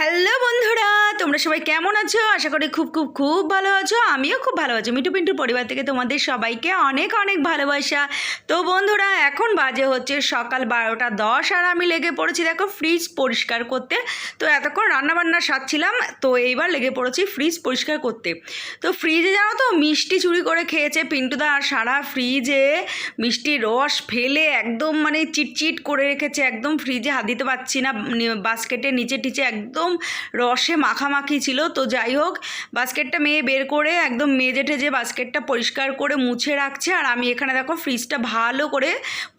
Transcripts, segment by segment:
Hello বন্ধুরা তোমরা সবাই কেমন আছো? আশা করি খুব খুব খুব ভালো আছো। আমিও খুব ভালো আছি। মিটু পিন্টুর পরিবার থেকে তোমাদের সবাইকে অনেক অনেক ভালোবাসা। তো বন্ধুরা, এখন বাজে হচ্ছে সকাল বারোটা দশ আর আমি লেগে পড়েছি, দেখো ফ্রিজ পরিষ্কার করতে। তো এতক্ষণ রান্নাবান্না সারছিলাম, তো এইবার লেগে পড়েছি ফ্রিজ পরিষ্কার করতে। তো ফ্রিজে জানো তো, মিষ্টি চুরি করে খেয়েছে পিন্টুদা আর সারা ফ্রিজে মিষ্টি রস ফেলে একদম মানে চিটচিট করে রেখেছে। একদম ফ্রিজে হাত দিতে পারছি না বাস্কেটের নিচে টিচে একদম রসে মাখামাখি ছিল, তো যাই হোক, বাস্কেটটা মেয়ে বের করে একদম মেজে টেজে বাস্কেটটা পরিষ্কার করে মুছে রাখছে, আর আমি এখানে দেখো ফ্রিজটা ভালো করে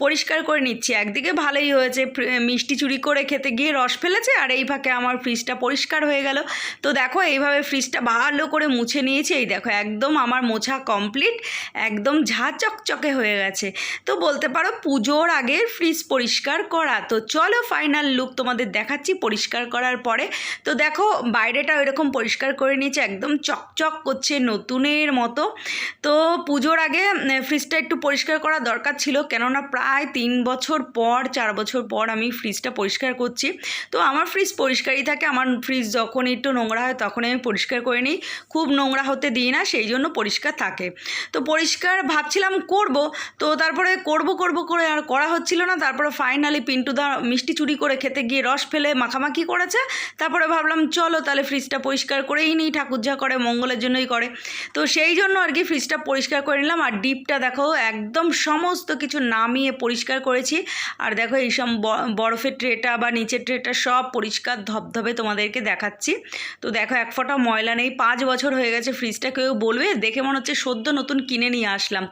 পরিষ্কার করে নিচ্ছি। একদিকে ভালোই হয়েছে মিষ্টি চুরি করে খেতে গিয়ে রস ফেলেছে, আর এই ফাঁকে আমার ফ্রিজটা পরিষ্কার হয়ে গেল। তো দেখো এইভাবে ফ্রিজটা ভালো করে মুছে নিয়েছি, এই দেখো একদম আমার মোছা কমপ্লিট, একদম ঝা চকচকে হয়ে গেছে। তো বলতে পারো পুজোর আগে ফ্রিজ পরিষ্কার করা, তো চলো ফাইনাল লুক তোমাদের দেখাচ্ছি পরিষ্কার করার পরে। তো দেখো বাইরেটা এরকম পরিষ্কার করে নিয়েছে, একদম চকচক করছে নতুনের মতো। তো পুজোর আগে ফ্রিজটা একটু পরিষ্কার করা দরকার ছিল, কেননা প্রায় তিন বছর পর, চার বছর পর আমি ফ্রিজটা পরিষ্কার করছি। তো আমার ফ্রিজ পরিষ্কারই থাকে, আমার ফ্রিজ যখন একটু নোংরা হয় তখন আমি পরিষ্কার করে নিই। খুব নোংরা হতে দিই না, সেই জন্য পরিষ্কার থাকে। তো পরিষ্কার ভাবছিলাম করব, তো তারপরে করব করব করে আর করা হচ্ছিল না। তারপরে ফাইনালি পিন্টুদা মিষ্টি চুরি করে খেতে গিয়ে রস ফেলে মাখামাখি করেছে। তারপরে ভাবলাম, চলো তাহলে ফ্রিজটা পরিষ্কার করেই নিই, ঠাকুর যা করে মঙ্গলের জন্যই করে। তো সেই জন্য আর কি ফ্রিজটা পরিষ্কার করে নিলাম। আর ডিপটা দেখো, একদম সমস্ত কিছু নামিয়ে পরিষ্কার করেছি। আর দেখো এইসব বরফের ট্রেটা বা নিচের ট্রেটা সব পরিষ্কার ধবধবে তোমাদেরকে দেখাচ্ছি। তো দেখো এক ফোঁটা ময়লা নেই, পাঁচ বছর হয়ে গেছে ফ্রিজটা কেউ বলবে, দেখে মনে হচ্ছে সদ্য নতুন কিনে নিয়ে আসলাম।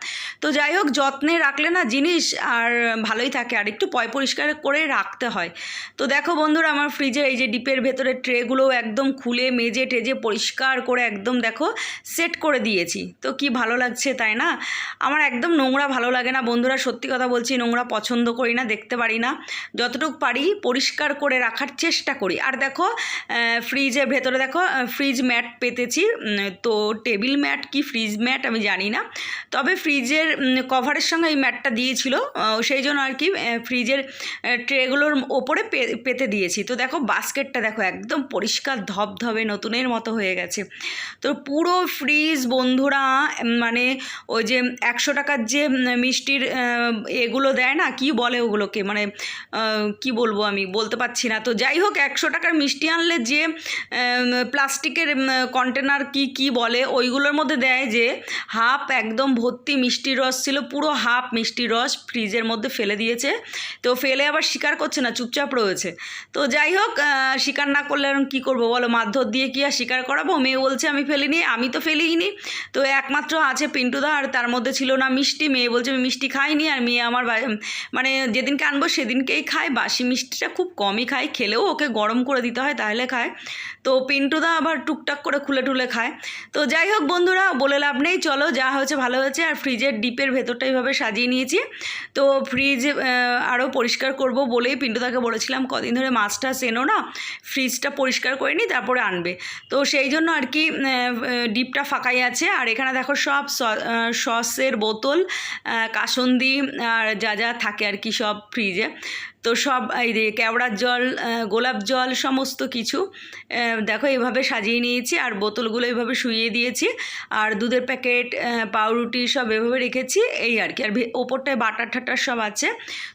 তো যাই হোক, যত্নে রাখলে না জিনিস আর ভালোই থাকে, আর একটু পয় পরিষ্কার করে রাখতে হয়। তো দেখো বন্ধুরা, আমার ফ্রিজের এই যে ডিপের ভেতরে ট্রেগুলো একদম খুলে, মেজে, টেজে পরিষ্কার করে একদম দেখো সেট করে দিয়েছি। তো কি ভালো লাগছে তাই না? আমার একদম নোংরা ভালো লাগে না। বন্ধুরা, সত্যি কথা বলছি, নোংরা পছন্দ করি না, দেখতে পারি না। যতটুকু পারি পরিষ্কার করে রাখার চেষ্টা করি। আর দেখো ফ্রিজের ভেতরে দেখো ফ্রিজ ম্যাট পেতেছি। তো টেবিল ম্যাট কি ফ্রিজ ম্যাট আমি জানি না। তবে ফ্রিজের কভারের সঙ্গে এই ম্যাটটা দিয়েছিল। সেই জন্য আর কি ফ্রিজের ট্রেগুলোর ওপরে পেতে দিয়েছি। তো দেখো বাস্কেটটা দেখো একদম পরিষ্কার ধবধবে নতুনের মতো হয়ে গেছে। তো পুরো ফ্রিজ বন্ধুরা মানে ওই যে একশো টাকার যে মিষ্টির এগুলো দেয় না, কি বলে ওগুলোকে? মানে কি বলব আমি? বলতে পারছি না। তো যাই হোক, একশো টাকার মিষ্টি আনলে যে প্লাস্টিকের কন্টেনার কি কি বলে, ওইগুলোর মধ্যে দেয় যে হাফ একদম ভর্তি মিষ্টি রস ছিল, পুরো হাফ মিষ্টি রস ফ্রিজের মধ্যে ফেলে দিয়েছে। তো ফেলে আবার স্বীকার করছে না, চুপচাপ রয়েছে। তো যাই হোক স্বীকার না করলে এখন কী করব বলো? মারধর দিয়ে কি আর স্বীকার করাবো? মেয়ে বলছে, আমি ফেলিনি, আমি তো ফেলিনি তো একমাত্র আছে পিন্টুদা, আর তার মধ্যে ছিল না মিষ্টি। মেয়ে বলছে, আমি মিষ্টি খাইনি, আর মেয়ে আমার মানে যেদিনকে আনব সেদিনকেই খায়। বাসি মিষ্টিটা খুব কমই খায়, খেলেও ওকে গরম করে দিতে হয়, তাহলে খায়। তো পিন্টুদা আবার টুকটাক করে খুলে টুলে খায়। তো যাই হোক বন্ধুরা, বলে লাভ নেই, চলো যা হয়েছে ভালো হয়েছে। আর ফ্রিজের ডিপের ভেতরটা এইভাবে সাজিয়ে নিয়েছি। তো ফ্রিজ আরও পরিষ্কার করব বলেই পিন্টুদাকে বলেছিলাম, কদিন ধরে মাছটা এনো না? ফ্রিজটা পরিষ্কার করে নি তারপরে আনবে। তো সেই জন্য আর কি ডিপটা ফাঁকাই আছে। আর এখানে দেখো সব সসের বোতল কাসন্দি, আর যা যা থাকে আর কি সব ফ্রিজে তো সব, এই যে কেওড়ার জল গোলাপ জল সমস্ত কিছু দেখো এইভাবে সাজিয়ে নিয়েছি আর বোতলগুলো এইভাবে শুইয়ে দিয়েছি আর দুধের প্যাকেট পাউরুটি সব এভাবে রেখেছি, এই আর কি। আর ওপরটায় বাটার ঠাটার সব আছে।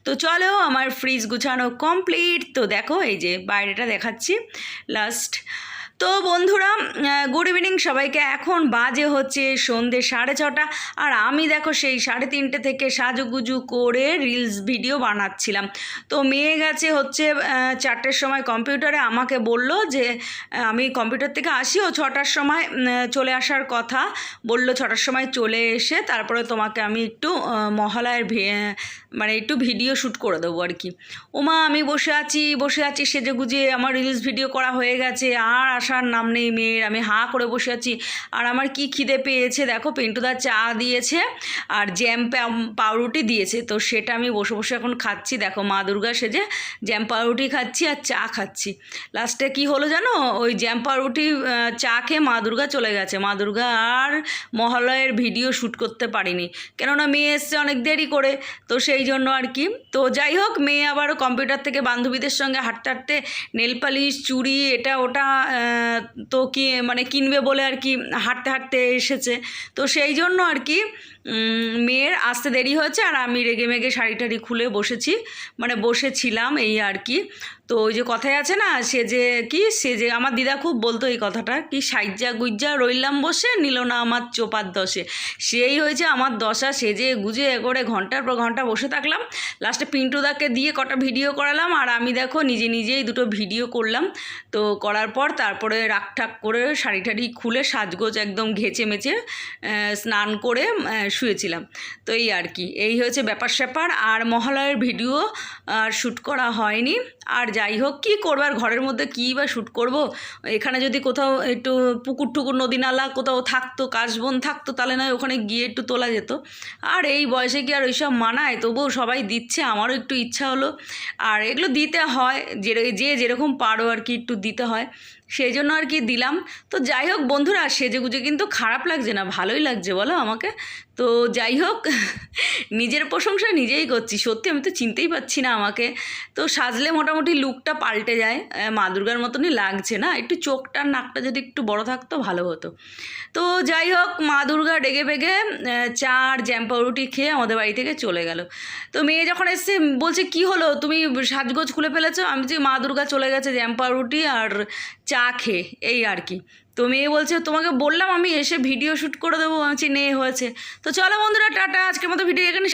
তো চলো আমার ফ্রিজ গুছানো কমপ্লিট। তো দেখো এই যে বাইরেটা দেখাচ্ছি, লাস্ট। তো বন্ধুরা গুড ইভিনিং সবাইকে। এখন বাজে হচ্ছে সন্ধে সাড়ে ছটা, আর আমি দেখো সেই সাড়ে তিনটে থেকে সাজুগুজু করে রিলস ভিডিও বানাচ্ছিলাম। তো মেয়ে গেছে হচ্ছে চারটের সময় কম্পিউটারে আমাকে বলল যে আমি কম্পিউটার থেকে আসি, ও ছটার সময় চলে আসার কথা। বলল ছটার সময় চলে এসে তারপরে তোমাকে আমি একটু মহালয়ের মানে একটু ভিডিও শ্যুট করে দেবো আর কি। ওমা আমি বসে আছি বসে আছি সেজে গুজে আমার রিলস ভিডিও করা হয়ে গেছে, আর আসার নাম নেই মেয়ের, আমি হাঁ করে বসে আছি। আর আমার কি খিদে পেয়েছে দেখো পেন্টুদা চা দিয়েছে আর জ্যাম পাউরুটি দিয়েছে। তো সেটা আমি বসে বসে এখন খাচ্ছি। দেখো মা দুর্গা সেজে জ্যাম পাউরুটি খাচ্ছি আর চা খাচ্ছি। লাস্টে কি হলো জানো? ওই জ্যাম পাউরুটি চা খেয়ে মা দুর্গা চলে গেছে। মা দুর্গা আর মহালয়ের ভিডিও শ্যুট করতে পারিনি। কেননা মেয়ে এসছে অনেক দেরি করে। তো সেই জন্য আর কি। তো যাই হোক, মেয়ে আবার কম্পিউটার থেকে বান্ধবীদের সঙ্গে হাঁটতে হাঁটতে নেল পালিশ, চুড়ি, এটা ওটা তো কি মানে কিনবে বলে আর কি হাঁটতে হাঁটতে এসেছে। তো সেই জন্য আর কি মেয়ের আসতে দেরি হয়েছে আর আমি রেগে মেগে শাড়ি টাড়ি খুলে বসেছি। মানে বসেছিলাম এই আর কি। তো ওই যে কথায় আছে না, সে যে কি, সে যে, আমার দিদা খুব বলতো এই কথাটা, কি সাইজা গুজ্জা রইলাম বসে, নিল না আমার চোপার দশে। সেই হয়েছে আমার দশা, সেজে গুজে করে ঘণ্টার পর ঘণ্টা বসে থাকলাম। লাস্টে পিন্টুদাকে দিয়ে কটা ভিডিও করালাম আর আমি দেখো নিজে নিজেই দুটো ভিডিও করলাম। তো করার পর তারপরে রাগ ঠাক করে শাড়ি টাড়ি খুলে সাজগোজ একদম ঘেঁচে মেচে স্নান করে শুয়েছিলাম। তো এই আর কি। এই হয়েছে ব্যাপার স্যাপার। আর মহালয়ের ভিডিও আর শ্যুট করা হয়নি। আর যাই হোক, কী করব? আর ঘরের মধ্যে কী বা শ্যুট করব? এখানে যদি কোথাও একটু পুকুর টুকুর নদী নালা কোথাও থাকতো, কাশবন থাকতো, তাহলে নয়, ওখানে গিয়ে একটু তোলা যেত। আর এই বয়সে কি আর ওইসব মানায়? তবুও সবাই দিচ্ছে, আমারও একটু ইচ্ছা হলো। আর এগুলো দিতে হয়, যে যে যেরকম পারো আর কি, একটু দিতে হয়। সেই জন্য আর কি দিলাম। তো যাই হোক বন্ধুরা, সেজেগুজে কিন্তু খারাপ লাগছে না, ভালোই লাগছে, বলো আমাকে। তো যাই হোক নিজের প্রশংসা নিজেই করছি। সত্যি আমি তো চিনতেই পারছি না আমাকে। তো সাজলে মোটামুটি লুকটা পাল্টে যায়। মা দুর্গার মতনই লাগছে না? একটু চোখটা নাকটা যদি একটু বড় থাকতো ভালো হতো। তো যাই হোক মা দুর্গা ডেগে বেগে আহ, চা আর জ্যাম পাউরুটি খেয়ে আমাদের বাড়ি থেকে চলে গেল। তো মেয়ে যখন এসছে বলছে কি হলো? তুমি সাজগোজ খুলে ফেলেছো? আমি যে মা দুর্গা চলে গেছে জ্যাম পাউরুটি আর চা খেয়ে। এই আর কি। তো মেয়ে বলছে, তোমাকে বললাম আমি এসে ভিডিও শ্যুট করে দেবো। আমি নে হয়েছে। তো চলো বন্ধুরা, টাটা। আজকের মতো ভিডিও এখানে